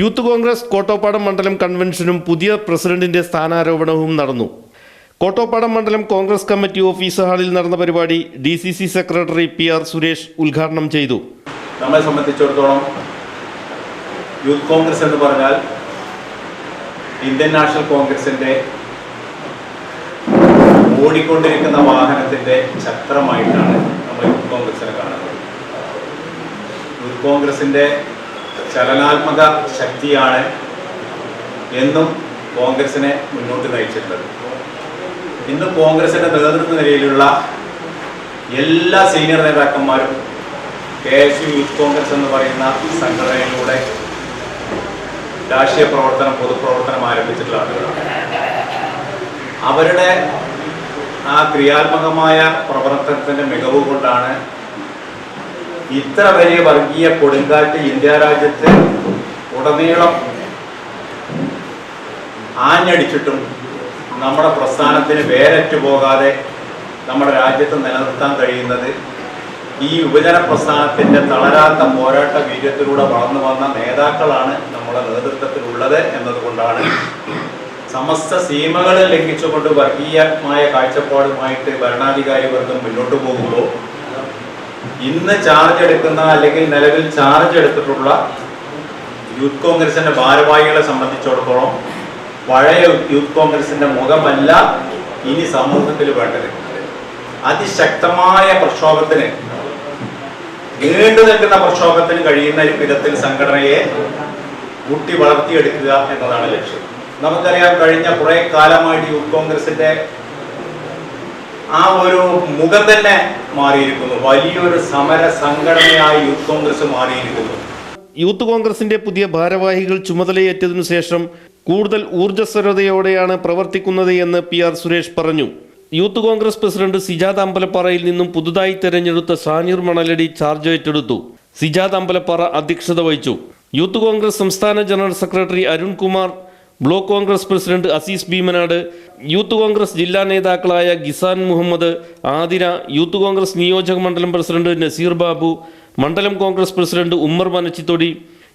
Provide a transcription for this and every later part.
Youth Congress Kottopadam മണ്ഡലം കൺവെൻഷനും പുതിയ പ്രസിഡന്റിന്റെ സ്ഥാനാരോപണവും നടന്നു. കോട്ടോപ്പാടം മണ്ഡലം കോൺഗ്രസ് കമ്മിറ്റി ഓഫീസ് ഹാളിൽ നടന്ന പരിപാടി D C C secretary P R Suresh ഉദ്ഘാടനം ചെയ്തു. നമ്മളെ സംബന്ധിച്ചിടത്തോളം യൂത്ത് കോൺഗ്രസ് എന്ന് പറഞ്ഞാൽ ഇന്ത്യൻ നാഷണൽ കോൺഗ്രസിന്റെ ഓടിക്കൊണ്ടിരിക്കുന്ന വാഹനത്തിന്റെ ചക്രമായിട്ടാണ് നമ്മൾ യൂത്ത് കോൺഗ്രസിനെ കാണുന്നത്. യൂത്ത് കോൺഗ്രസിന്റെ ചലനാത്മക ശക്തിയാണ് എന്നും കോൺഗ്രസിനെ മുന്നോട്ട് നയിച്ചിട്ടുള്ളത്. ഇന്ന് കോൺഗ്രസിന്റെ നേതൃത്വ നിലയിലുള്ള എല്ലാ സീനിയർ നേതാക്കന്മാരും K S U youth Congress എന്ന് പറയുന്ന സംഘടനയിലൂടെ രാഷ്ട്രീയ പ്രവർത്തനം പൊതുപ്രവർത്തനം ആരംഭിച്ചിട്ടുള്ള ആളുകളാണ്. അവരുടെ ആ ക്രിയാത്മകമായ പ്രവർത്തനത്തിന്റെ മികവ് കൊണ്ടാണ് ഇത്ര വലിയ വർഗീയ കൊടുങ്കാറ്റ് ഇന്ത്യ രാജ്യത്ത് ഉടനീളം ആഞ്ഞടിച്ചിട്ടും നമ്മുടെ പ്രസ്ഥാനത്തിന് വേരറ്റു പോകാതെ നമ്മുടെ രാജ്യത്ത് നിലനിർത്താൻ കഴിയുന്നത് ഈ യുവജന പ്രസ്ഥാനത്തിന്റെ തളരാത്ത പോരാട്ട വീര്യത്തിലൂടെ വളർന്നു വന്ന നേതാക്കളാണ് നമ്മുടെ നേതൃത്വത്തിലുള്ളത് എന്നതുകൊണ്ടാണ് സമസ്ത സീമകളെ ലംഘിച്ചുകൊണ്ട് വർഗീയമായ കാഴ്ചപ്പാടുമായിട്ട് ഭരണാധികാരി വർഗം മുന്നോട്ട് പോകുമ്പോൾ ഇന്ന് ചാർജ് എടുക്കുന്ന അല്ലെങ്കിൽ നിലവിൽ ചാർജ് എടുത്തിട്ടുള്ള യൂത്ത് കോൺഗ്രസിന്റെ ഭാരവാഹികളെ സംബന്ധിച്ചിടത്തോളം പഴയ യൂത്ത് കോൺഗ്രസിന്റെ മുഖമല്ല ഇനി സമൂഹത്തിൽ വേണ്ടത്. അതിശക്തമായ പ്രക്ഷോഭത്തിന് നീണ്ടു നിൽക്കുന്ന പ്രക്ഷോഭത്തിന് കഴിയുന്ന വിധത്തിൽ സംഘടനയെ കൂട്ടി വളർത്തിയെടുക്കുക എന്നതാണ് ലക്ഷ്യം. നമുക്കറിയാം കഴിഞ്ഞ കുറെ കാലമായിട്ട് യൂത്ത് കോൺഗ്രസിന്റെ ആ ഒരു മുഖം തന്നെ മാറിയിരിക്കുന്നു. വലിയൊരു സമര സംഘടനയായി യൂത്ത് കോൺഗ്രസ് മാറിയിരിക്കുന്നു. യൂത്ത് കോൺഗ്രസിന്റെ പുതിയ ഭാരവാഹികൾ ചുമതലയേറ്റതിനു ശേഷം കൂടുതൽ ഊർജസ്വലതയോടെയാണ് പ്രവർത്തിക്കുന്നത് എന്ന് പി ആർ സുരേഷ് പറഞ്ഞു. യൂത്ത് കോൺഗ്രസ് പ്രസിഡന്റ് സിജാദ് അമ്പലപ്പാറയിൽ നിന്നും പുതുതായി തെരഞ്ഞെടുത്ത ഷാനീർ മണലടി ചാർജ് ഏറ്റെടുത്തു. സിജാദ് അമ്പലപ്പാറ അധ്യക്ഷത വഹിച്ചു. യൂത്ത് കോൺഗ്രസ് സംസ്ഥാന general secretary Arunkumar block Congress president Aziz Bheemanad youth Congress ജില്ലാ നേതാക്കളായ ഗിസാൻ മുഹമ്മദ് ആതിര യൂത്ത് കോൺഗ്രസ് നിയോജക മണ്ഡലം പ്രസിഡന്റ് നസീർ ബാബു മണ്ഡലം കോൺഗ്രസ് പ്രസിഡന്റ് ഉമ്മർ മനച്ചിത്തൊടി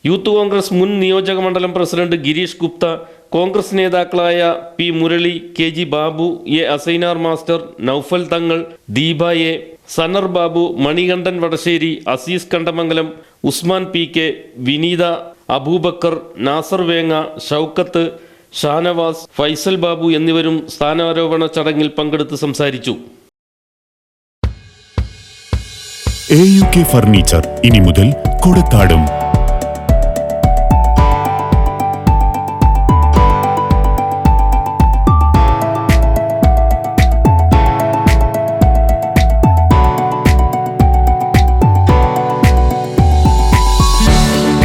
യൂത്ത് കോൺഗ്രസ് മുൻ നിയോജക മണ്ഡലം പ്രസിഡന്റ് ഗിരീഷ് ഗുപ്ത കോൺഗ്രസ് നേതാക്കളായ P Murali K G Babu A Assainar master Noufal Thangal Deepa A Sanar Babu Manikandan Vadasseri Aziz Kandamangalam Usman P K Vineetha Aboobacker Nasar Venga Shoukath Shanavas Faisal Babu എന്നിവരും സ്ഥാനാരോപണ ചടങ്ങിൽ പങ്കെടുത്ത് സംസാരിച്ചു. A U K furniture ഇനി മുതൽ കൊടക്കാടും.